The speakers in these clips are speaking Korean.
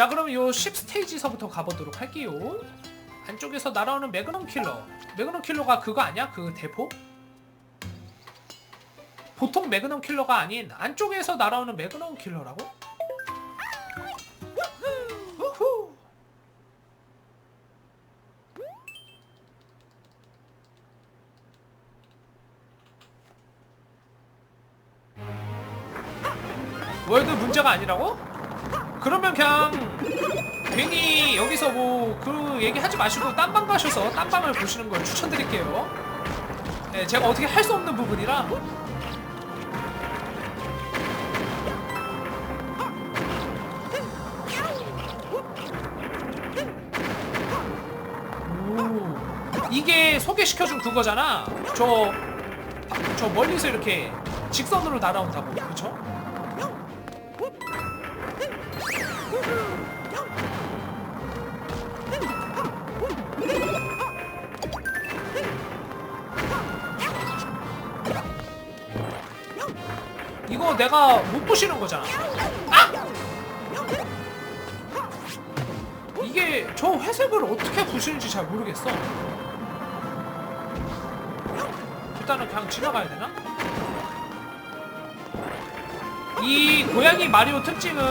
자 그럼 요 10스테이지서부터 가보도록 할게요 안쪽에서 날아오는 매그넘 킬러 매그넘 킬러가 그거 아니야? 그 대포? 보통 매그넘 킬러가 아닌 안쪽에서 날아오는 매그넘 킬러라고? 우후. 월드 문제가 아니라고? 뭐 그 얘기 하지 마시고 딴 방 가셔서 딴 방을 보시는 걸 추천드릴게요. 네, 제가 어떻게 할 수 없는 부분이라. 오, 이게 소개시켜준 그거잖아. 저, 저 멀리서 이렇게 직선으로 날아온다고, 그쵸? 이거 내가 못 부시는 거잖아. 아! 이게 저 회색을 어떻게 부시는지 잘 모르겠어. 일단은 그냥 지나가야 되나? 이 고양이 마리오 특징은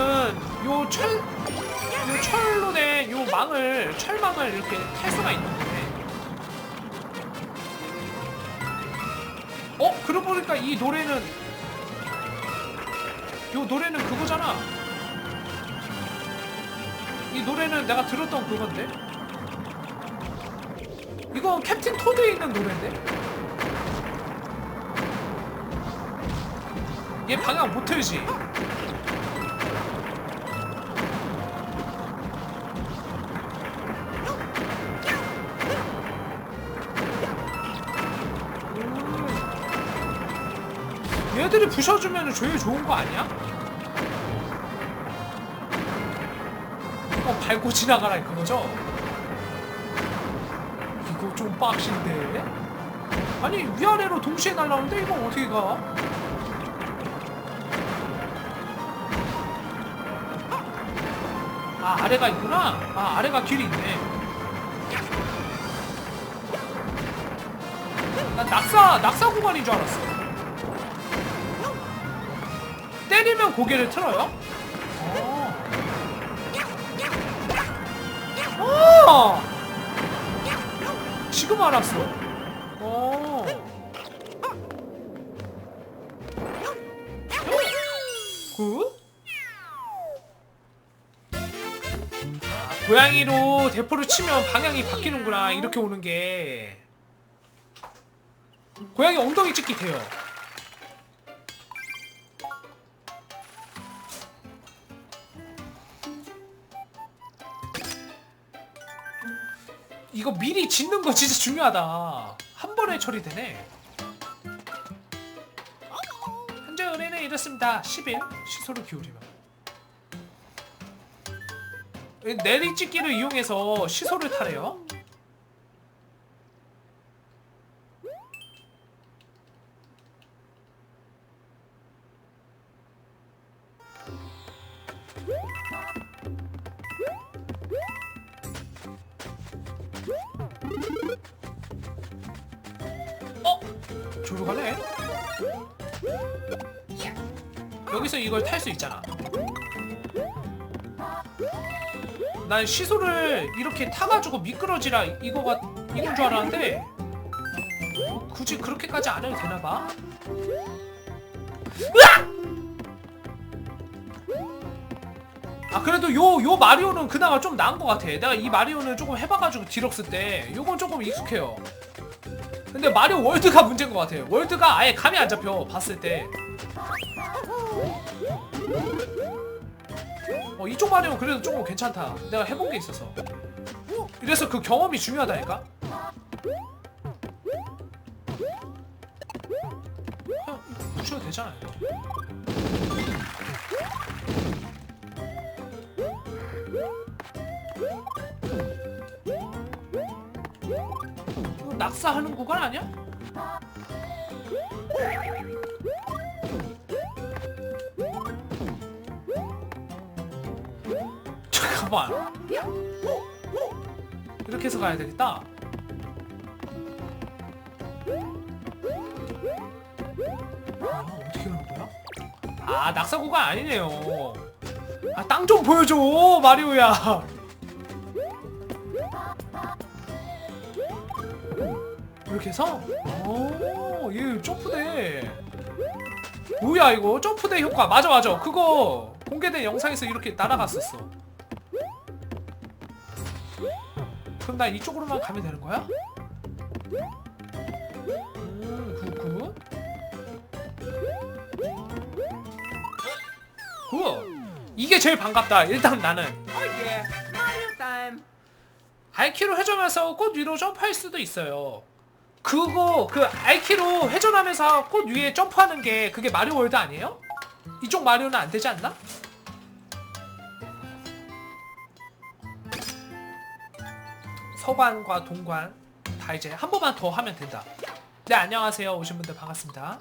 요 철, 요 철로 된 요 망을, 철망을 이렇게 탈 수가 있는 건데. 어? 그러고 보니까 이 노래는 요 노래는 그거잖아. 이 노래는 내가 들었던 그건데. 이거 캡틴 토드에 있는 노래인데. 얘 방향 못 틀지. 음. 얘들이 부셔주면 제일 좋은 거 아니야? 이거 밟고 지나가라 그거죠? 이거 좀 빡신데? 아니 위아래로 동시에 날라오는데 이거 어떻게 가? 아 아래가 있구나? 아 아래가 길이 있네 난 낙사 낙사 구간인 줄 알았어 때리면 고개를 틀어요? 어. 어! 지금 알았어. 어. 굿? 아, 고양이로 대포를 치면 방향이 바뀌는구나. 이렇게 오는 게. 고양이 엉덩이 찍기 돼요. 이거 미리 짓는 거 진짜 중요하다. 한 번에 처리되네. 현재 은혜는 이렇습니다. 10일 시소를 기울이면. 내리찍기를 이용해서 시소를 타래요. 가네? 여기서 이걸 탈 수 있잖아. 난 시소를 이렇게 타가지고 미끄러지라 이거가 이건 줄 알았는데 뭐 굳이 그렇게까지 안 해도 되나봐. 아 그래도 요 요 마리오는 그나마 좀 나은 것 같아. 내가 이 마리오는 조금 해봐가지고 디럭스 때 요건 조금 익숙해요. 근데 마리오 월드가 문제인 것 같아요. 월드가 아예 감이 안 잡혀 봤을 때. 어 이쪽 마리오 그래도 조금 괜찮다. 내가 해본 게 있어서. 이래서 그 경험이 중요하다니까. 부셔도 되잖아요. 낙사하는 구간 아니야? 잠깐 잠깐만 이렇게 해서 가야 되겠다 아? 아 낙사구가 아니네요 아 땅 좀 보여줘 마리오야 이렇게 해서? 오얘 점프대. 뭐야 이거? 점프대 효과. 맞아 맞아. 그거 공개된 영상에서 이렇게 날아갔었어. 그럼 나 이쪽으로만 가면 되는 거야? 음굿 이게 제일 반갑다. 일단 나는. 알키로 회전해서 꽃 위로 점프할 수도 있어요. 그거 그 알키로 회전하면서 꽃 위에 점프하는 게 그게 마리오 월드 아니에요? 이쪽 마리오는 안 되지 않나? 서관과 동관 다 이제 한 번만 더 하면 된다. 네 안녕하세요 오신 분들 반갑습니다.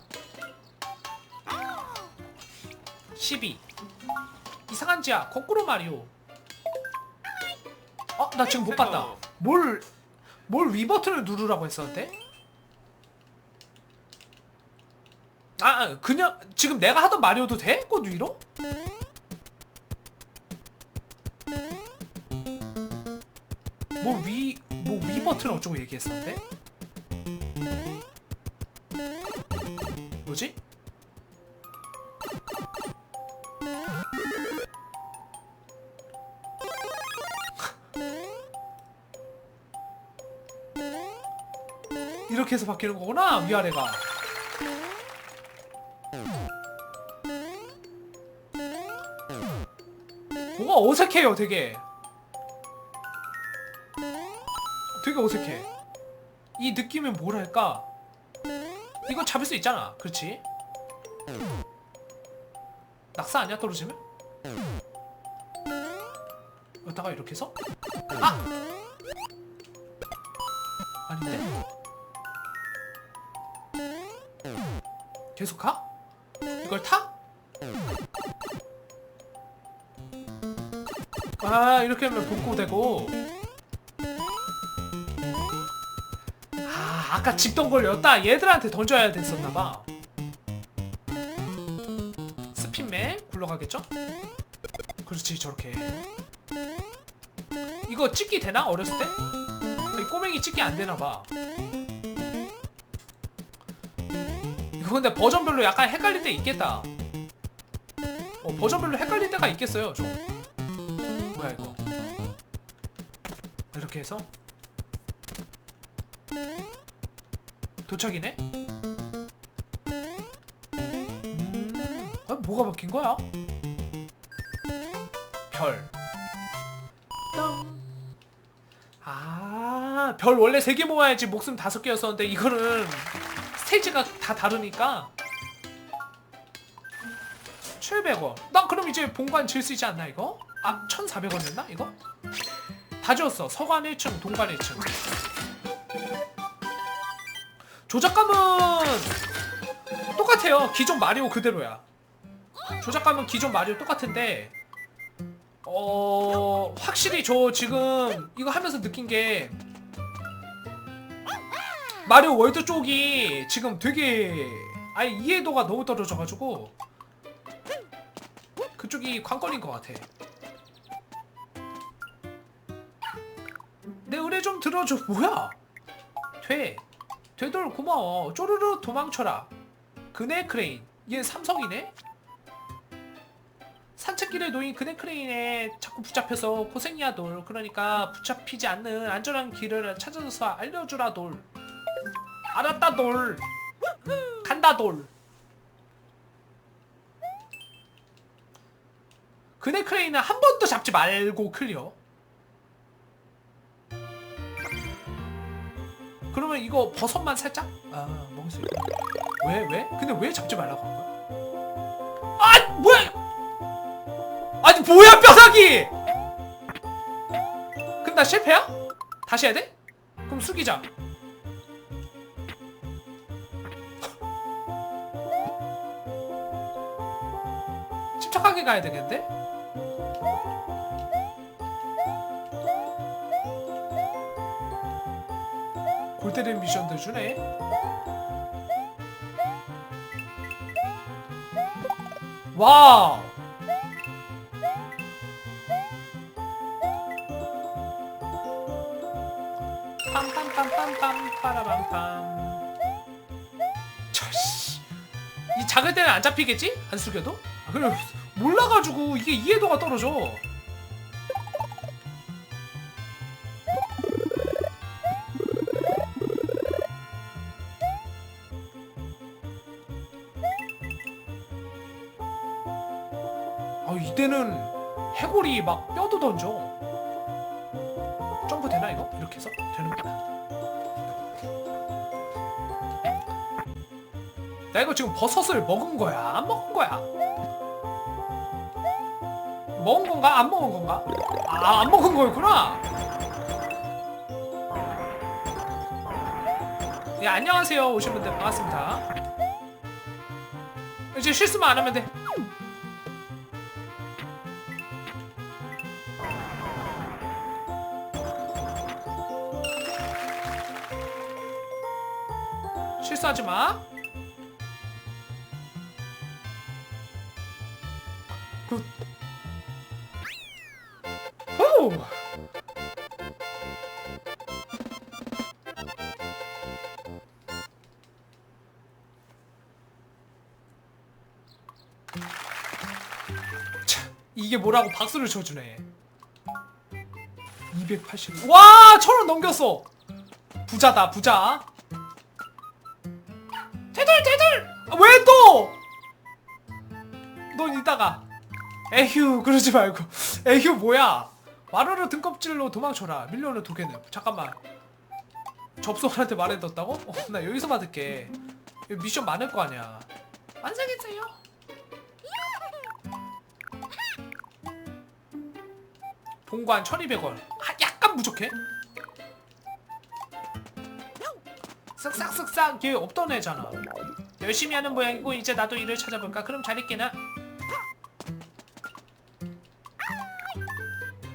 12 이상한 지야 거꾸로 마리오 어? 나 지금 못 봤다 뭘, 뭘 위 버튼을 누르라고 했었는데? 아, 아, 그냥 지금 내가 하던 마리오도 돼? 꽃 위로? 뭐 위, 뭐 위 버튼 어쩌고 얘기했었는데? 뭐지? 이렇게 해서 바뀌는 거구나 위아래가 어색해요 되게 되게 어색해 이 느낌은 뭐랄까 이거 잡을 수 있잖아 그렇지 낙사 아니야 떨어지면? 여기다가 이렇게 해서 아! 아닌데? 계속 가? 이걸 타? 아 이렇게 하면 복구 되고 아 아까 집던 걸렸다 얘들한테 던져야 됐었나봐 스핀맨 굴러가겠죠? 그렇지 저렇게 이거 찍기 되나 어렸을 때? 이 꼬맹이 찍기 안 되나봐 이거 근데 버전별로 약간 헷갈릴 때 있겠다. 어, 버전별로 헷갈릴 때가 있겠어요, 좀. 이렇게 해서 도착이네. 음, 아, 뭐가 바뀐 거야? 별. 땅. 아, 별 원래 세 개 모아야지 목숨 다섯 개였었는데 이거는 스테이지가 다 다르니까 700원 난 그럼 이제 본관 질 수 있지 않나 이거? 아 1400원 냈나 이거? 다 지웠어. 서관 1층 동관 1층. 조작감은 똑같아요. 기존 마리오 그대로야. 조작감은 기존 마리오 똑같은데 어 확실히 저 지금 이거 하면서 느낀 게 마리오 월드 쪽이 지금 되게 아예 이해도가 너무 떨어져가지고 그쪽이 관건인 것 같아. 내 의뢰 좀 들어줘. 뭐야? 돼. 되돌 고마워. 쪼르르 도망쳐라. 그네 크레인. 얘 삼성이네? 산책길에 놓인 그네 크레인에 자꾸 붙잡혀서 고생이야 돌. 그러니까 붙잡히지 않는 안전한 길을 찾아서 알려주라 돌. 알았다 돌 간다 돌 그네 크레인은 한 번도 잡지 말고 클리어 그러면 이거 버섯만 살짝 아 먹을 수 있다 왜 왜? 근데 왜 잡지 말라고 한 거야? 아 뭐야 아니 뭐야 뼈다귀 그럼 나 실패야? 다시 해야 돼? 그럼 숙이자 침착하게 가야 되겠는데? 골 때리는 미션도 주네. 와우. 빰빰빰빰빰 빠라밤빰. 저씨. 이 작을 때는 안 잡히겠지? 안 숙여도? 아, 그래 몰라가지고 이게 이해도가 떨어져. 막 뼈도 던져. 점프 되나 이거? 이렇게 해서 되는구나. 나 이거 지금 버섯을 먹은 거야? 안 먹은 거야? 먹은 건가? 안 먹은 건가? 아, 안 먹은 거였구나. 네, 안녕하세요. 오신 분들 반갑습니다. 이제 실수만 안 하면 돼. 실수하지 마. 굿. 오! 차, 이게 뭐라고 박수를 쳐주네. 280. 와, 천 원 넘겼어. 부자다, 부자. 에휴, 그러지 말고. 에휴, 뭐야? 와르르 등껍질로 도망쳐라. 밀려오는 도개는. 잠깐만. 접속한테 말해뒀다고? 어, 나 여기서 받을게. 여기 미션 많을 거 아니야. 완성했어요. 본관 1200원. 아, 약간 부족해. 쓱싹쓱싹 얘 없던 애잖아. 열심히 하는 모양이고 이제 나도 일을 찾아볼까? 그럼 잘 있게나.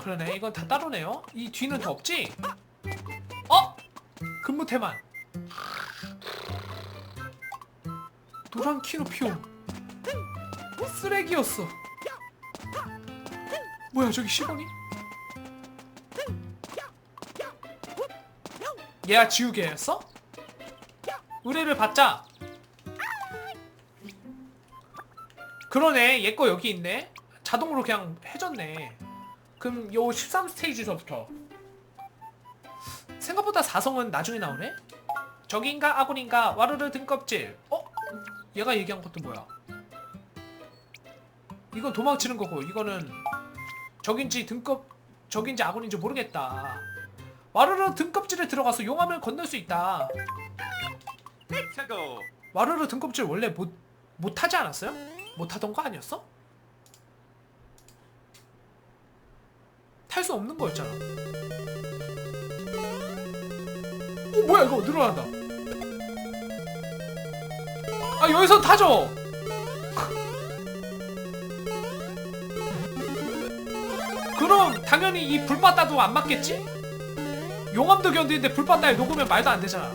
그러네 이건 다 따로네요. 이 뒤는 더 없지? 어? 근무 태만. 노란 키노피오. 쓰레기였어. 뭐야 저기 10원이? 얘야 지우개였어? 의뢰를 받자. 그러네. 얘 거 여기 있네. 자동으로 그냥 해줬네. 그럼 요 13스테이지서부터 생각보다 4성은 나중에 나오네? 적인가 아군인가 와르르 등껍질 어? 얘가 얘기한 것도 뭐야 이건 도망치는 거고 이거는 적인지 등껍 적인지 아군인지 모르겠다 와르르 등껍질에 들어가서 용암을 건널 수 있다. 와르르 등껍질 원래 못 못하지 않았어요? 못하던 거 아니었어? 탈 수 없는 거였잖아. 오 뭐야 이거 늘어난다. 아 여기서 타죠. 그럼 당연히 이 불바다도 안 맞겠지? 용암도 견디는데 불바다에 녹으면 말도 안 되잖아.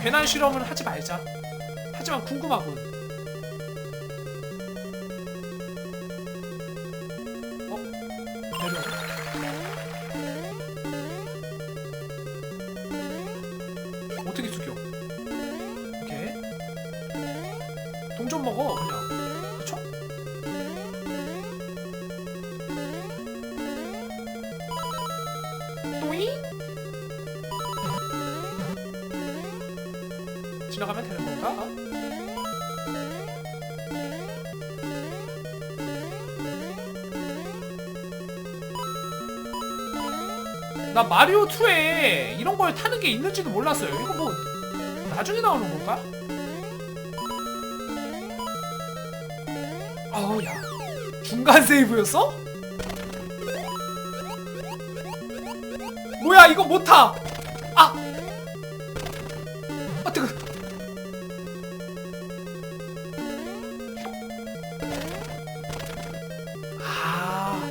괜한 실험은 하지 말자. 하지만 궁금하군. 마리오 2에 이런 걸 타는 게 있는지도 몰랐어요. 이거 뭐 나중에 나오는 건가? 아우 야 중간 세이브였어? 뭐야 이거 못 타? 아! 아 뜨거. 아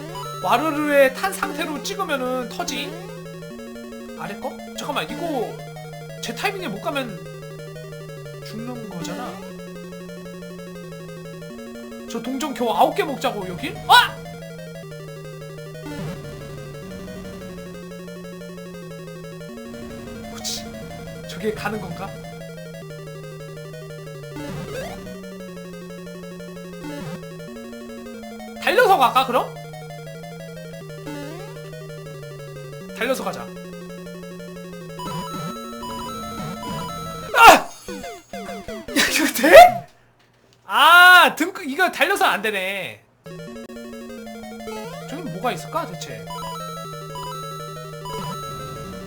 와르르에 탄 상태로 찍으면은 터지? 아래 거? 잠깐만 이거 제 타이밍에 못 가면 죽는 거잖아. 저 동전 겨우 아홉 개 먹자고 여기? 아! 뭐지? 저게 가는 건가? 달려서 갈까 그럼? 달려서 가자. 이거 달려서 안 되네. 저기 뭐가 있을까 대체?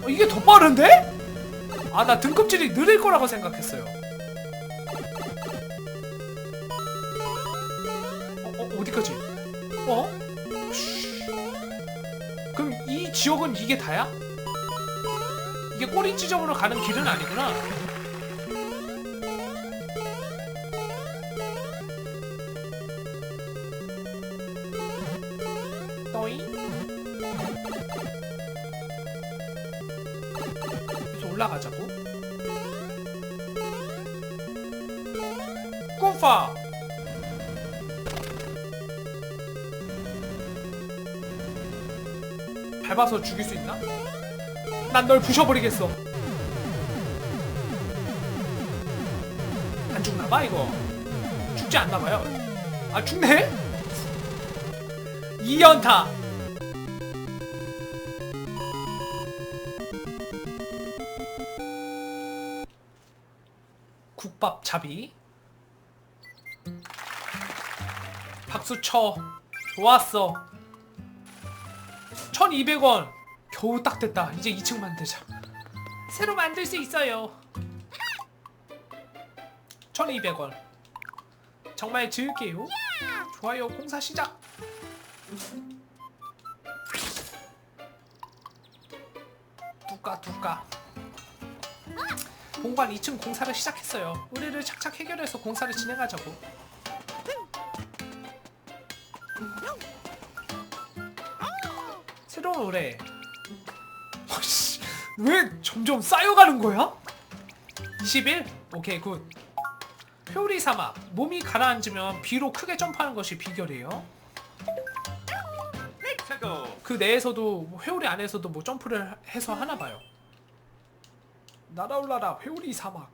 어, 이게 더 빠른데? 아 나 등급질이 느릴 거라고 생각했어요. 어, 어 어디까지? 어? 쉬. 그럼 이 지역은 이게 다야? 이게 꼬리 지점으로 가는 길은 아니구나. 밟아서 죽일 수 있나? 난 널 부셔버리겠어. 안 죽나봐 이거. 죽지 않나봐요. 아 죽네? 2연타. 국밥 잡이. 박수 쳐. 좋았어. 1200원. 겨우 딱 됐다. 이제 2층 만들자. 새로 만들 수 있어요. 1200원. 정말 지을게요. 좋아요. 공사 시작. 뚜까 뚜까 본관 2층 공사를 시작했어요. 의뢰를 착착 해결해서 공사를 진행하자고 새로운 의뢰 어씨, 왜 점점 쌓여가는 거야? 20일? 오케이 굿. 회오리 사막 몸이 가라앉으면 비로 크게 점프하는 것이 비결이에요. 그 내에서도 뭐 회오리 안에서도 뭐 점프를 해서 하나 봐요. 날아올라라 회오리 사막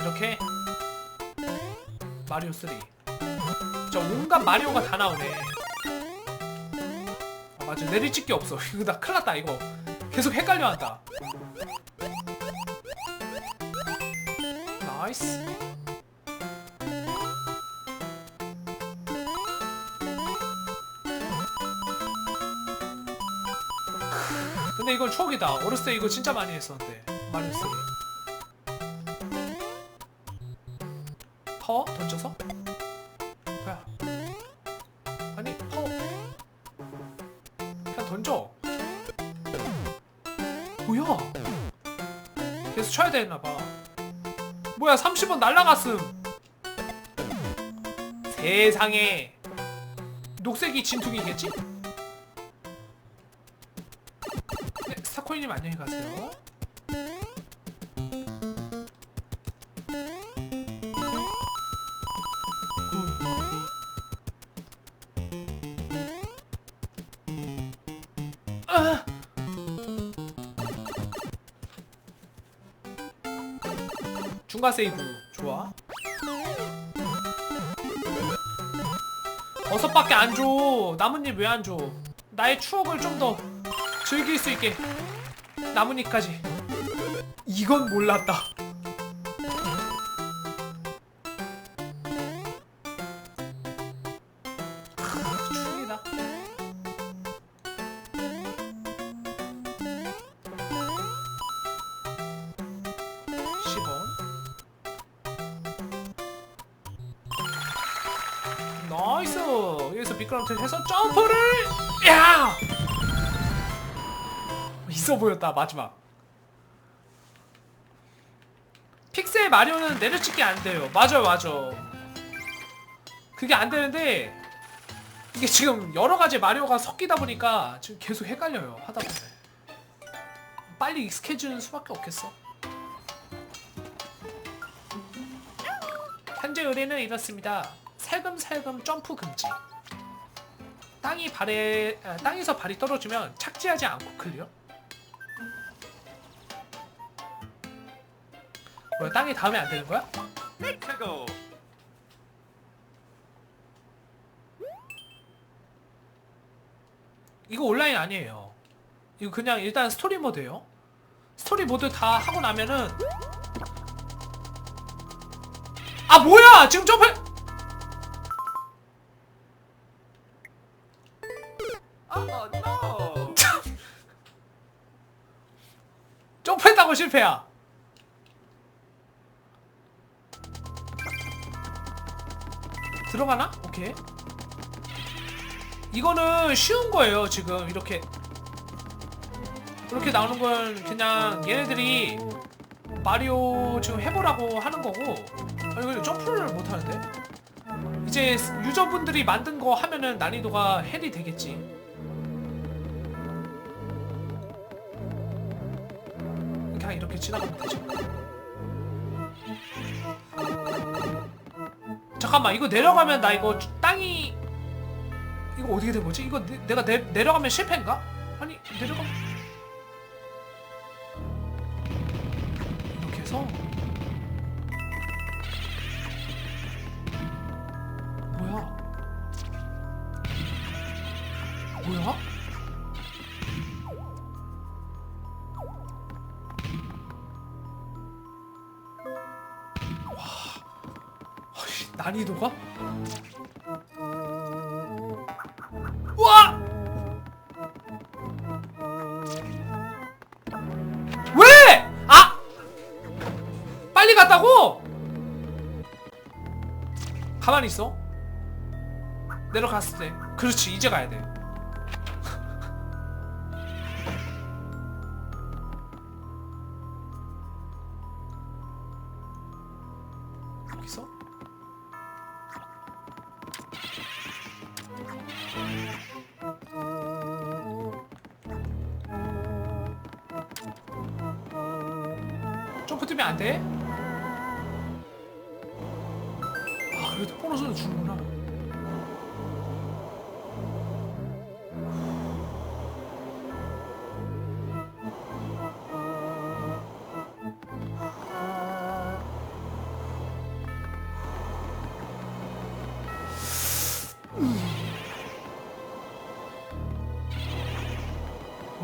이렇게. 마리오 3 진짜 온갖 마리오가 다 나오네. 아 맞아 내리찍기 없어. 이거 나 큰일났다 이거. 계속 헷갈려 한다. 나이스. 근데 이건 추억이다. 어렸을 때 이거 진짜 많이 했었는데. 마리오 3 파워 던져서? 쳐야 되나봐. 뭐야 30원 날라갔음. 세상에. 녹색이 진퉁이겠지? 네, 스타코이님 안녕히 가세요 중간 세이브. 좋아. 버섯밖에 안 줘. 나뭇잎 왜 안 줘? 나의 추억을 좀 더 즐길 수 있게. 나뭇잎까지. 이건 몰랐다 있어 보였다 마지막. 픽셀 마리오는 내려찍기 안 돼요. 맞아요 맞아 그게 안 되는데 이게 지금 여러 가지 마리오가 섞이다 보니까 지금 계속 헷갈려요 하다 보면. 빨리 익숙해지는 수밖에 없겠어? 현재 의뢰는 이렇습니다. 살금살금 점프 금지. 땅이 발에 아, 땅에서 발이 떨어지면 착지하지 않고 클리어 뭐야 땅에 닿으면 안 되는 거야? 이거 온라인 아니에요. 이거 그냥 일단 스토리 모드예요. 스토리 모드 다 하고 나면은 아 뭐야 지금 점프 Oh no. 점프했다고 실패야. 들어가나? 오케이. 이거는 쉬운 거예요 지금. 이렇게. 이렇게 나오는 건 그냥 얘네들이 마리오 지금 해보라고 하는 거고. 아 이거 점프를 못 하는데? 이제 유저분들이 만든 거 하면은 난이도가 헬이 되겠지. 그냥 이렇게 지나가면 되죠 잠깐만 이거 내려가면 나 이거 땅이 이거 어떻게 된 거지? 이거 내, 내가 내, 내려가면 실패인가? 아니 내려가면 빨리 갔다고? 가만히 있어. 내려갔을 때. 그렇지, 이제 가야 돼.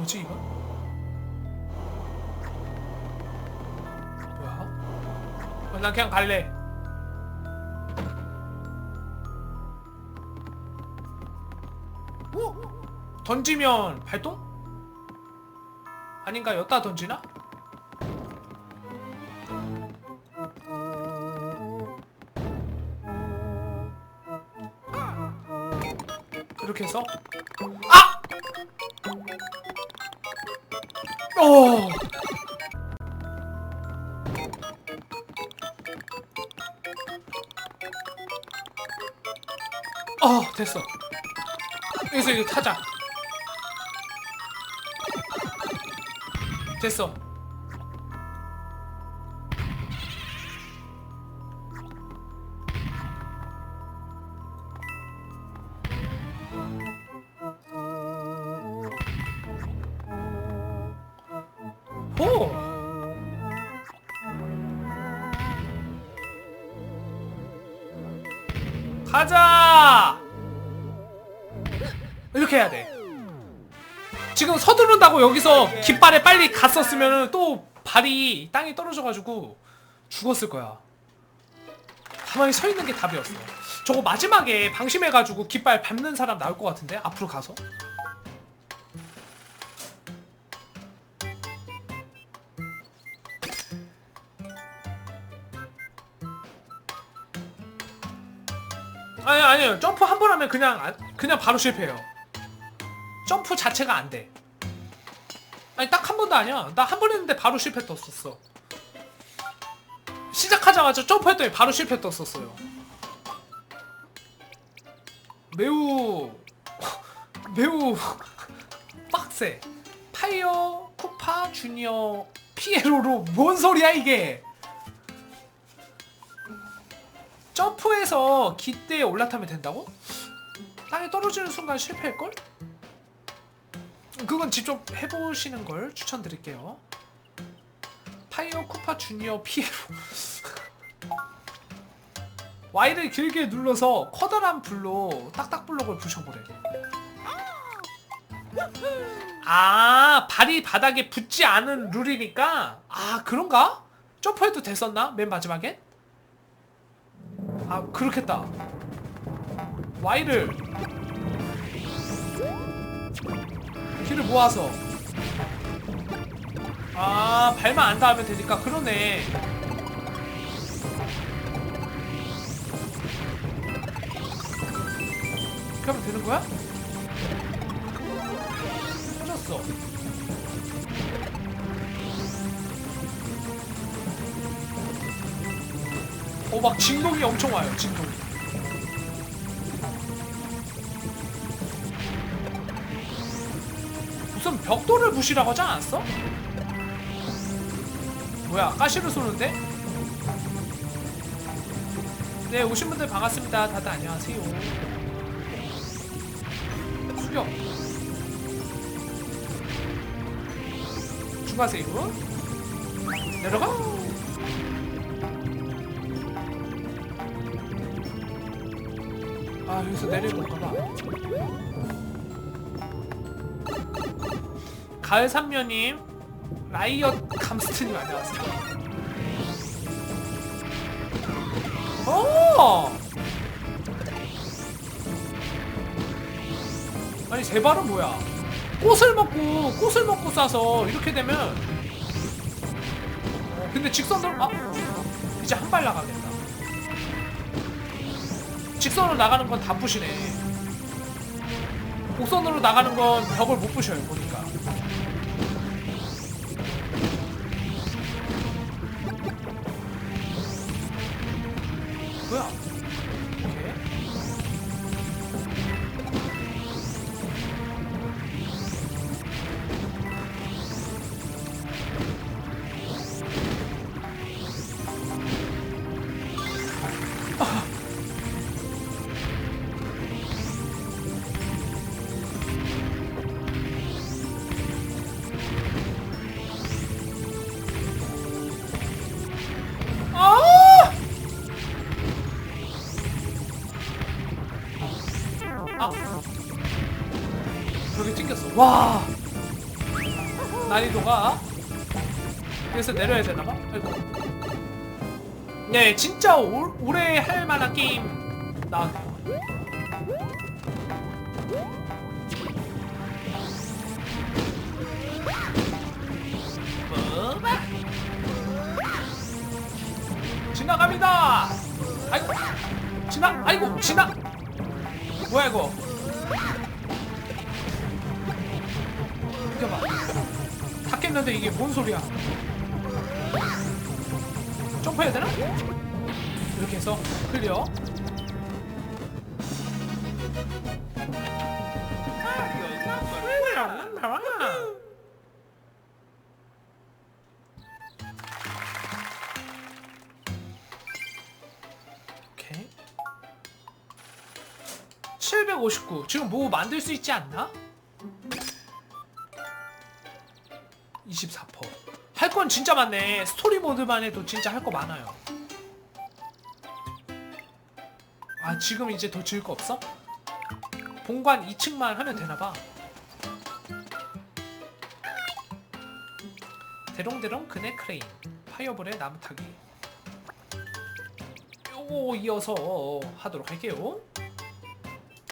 뭐지 이거? 뭐야? 어, 난 그냥 갈래. 어? 던지면 발동? 아닌가? 여기다 던지나? 이렇게 해서 아! 가자! 이렇게 해야 돼. 지금 서두른다고 여기서 깃발에 빨리 갔었으면 또 발이 땅에 떨어져가지고 죽었을 거야. 가만히 서 있는 게 답이었어. 저거 마지막에 방심해가지고 깃발 밟는 사람 나올 것 같은데? 앞으로 가서 아니 아니요 점프 한 번 하면 그냥 안- 그냥 바로 실패해요. 점프 자체가 안 돼. 아니 딱 한 번도 아니야. 나 한 번 했는데 바로 실패 떴었어. 시작하자마자 점프했더니 바로 실패 떴었어요. 매우 매우 빡세. 파이어, 쿠파, 주니어, 피에로로 뭔 소리야 이게? 점프해서 기대에 올라타면 된다고? 땅에 떨어지는 순간 실패할 걸? 그건 직접 해보시는 걸 추천드릴게요. 파이어, 쿠파, 주니어, 피에로. Y를 길게 눌러서 커다란 불로 딱딱 블록을 부셔보래. 아 발이 바닥에 붙지 않은 룰이니까 아 그런가? 점프해도 됐었나? 맨 마지막엔? 아 그렇겠다. Y를 길을 모아서 아 발만 안 닿으면 되니까 그러네. 그렇게 하면 되는 거야? 터졌어. 어, 막 진동이 엄청 와요, 진동. 무슨 벽돌을 부시라고 하지 않았어? 뭐야, 가시를 쏘는데? 네, 오신 분들 반갑습니다. 다들 안녕하세요. 수격. 중간 세이브. 내려가. 아 여기서 내려볼까봐. 가을 삼면님, 라이엇 감스트님 안녕하세요. 어. 아니 제 발은 뭐야? 꽃을 먹고 꽃을 먹고 쏴서 이렇게 되면 어, 근데 직선으로 아 이제 한 발 나가겠다. 직선으로 나가는 건 다 부시네. 곡선으로 나가는 건 벽을 못 부셔요 와! 난이도가 여기서 내려야 되나봐? 네, 진짜 올, 오래 할 만한 게임 나왔네 다 깼는데 이게 뭔 소리야? 점프해야 되나? 이렇게 해서 클리어. 오케이. 759. 지금 뭐 만들 수 있지 않나? 24%. 할 건 진짜 많네. 스토리 모드만 해도 진짜 할 거 많아요. 아, 지금 이제 더 지을 거 없어? 본관 2층만 하면 되나봐. 대롱대롱 그네 크레인. 파이어볼의 나무 타기. 요거 이어서 하도록 할게요.